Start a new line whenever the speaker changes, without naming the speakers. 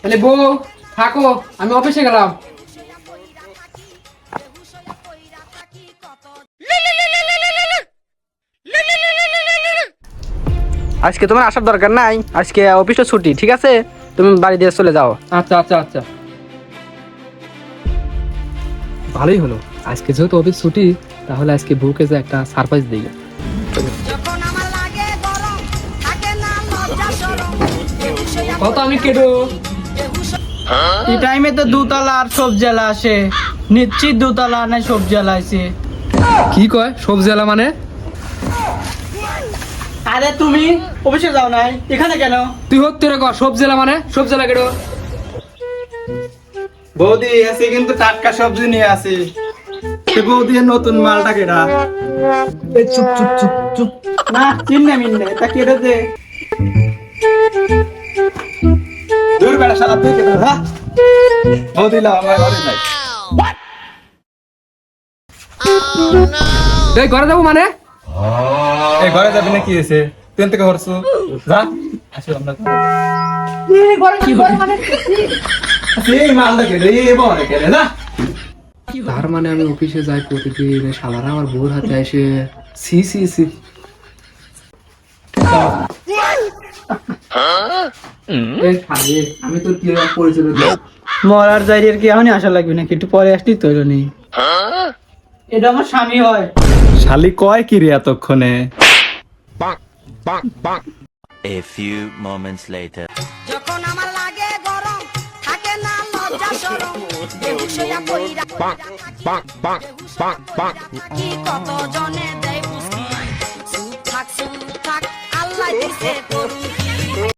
তাহলে বউ থাকো আমি অফিসে গেলাম।
আজকে তোমার আসার দরকার নাই। আজকে অফিসটা ছুটি ঠিক আছে? তুমি বাড়ি দিয়ে চলে যাও।
আচ্ছা আচ্ছা আচ্ছা। ভালোই হলো। আজকে যেহেতু অফিস ছুটি তাহলে আজকে বউকে যে একটা সারপ্রাইজ দিই। কত আমি কেটো
এই টাইমে তো দুতলা আর সবজি আলা আসে। নিশ্চিত দুতলা নাই সবজি আলা আছে
কি কয়? সবজি আলা মানে?
আরে তুমি অফিসে যাও নাই এখানে কেন?
তুই হোক তোরে কর সবজি আলা মানে? সবজি আলা কেটো
বৌদি এসে কিন্তু টাটকা সবজি নিয়ে আসি। সে বৌদি নতুন মালটা কেডা চুপ চুপ চুপ চুপ।
না চিন্নে মিন্নে তা কেটে দে।
দূর বেড়া সারা তুই কেটে হ্যাঁ? আমার ঘরে নাই।
এই ঘরে যাব মানে?
এই ঘরে যাবি না কি হয়েছে? তুই থেকে হরছু যা। আসো আমরা এই মালটা কেটে এই বড় কেটে না
তার মানে আমি অফিসে যাই প্রতিদিন শালারা আমার বউর হাতে এসে সি সি সি এই শালি, আমি তোর কি পরিচয়?
মরার জায়গার কি এখনই আসা লাগবে নাকি? একটু পরে আসলি তো নেই এটা আমার স্বামী হয়।
শালি কয় কি রে এতক্ষণে?
A few moments later.
যখন আমার লাগে গরম থাকে না লজ্জা শরম বেহুশ হইয়া পইরা বেহুশ হইয়া পইরা থাকি। কত জনে দেয় থাক আল্লাহ দিছে তরু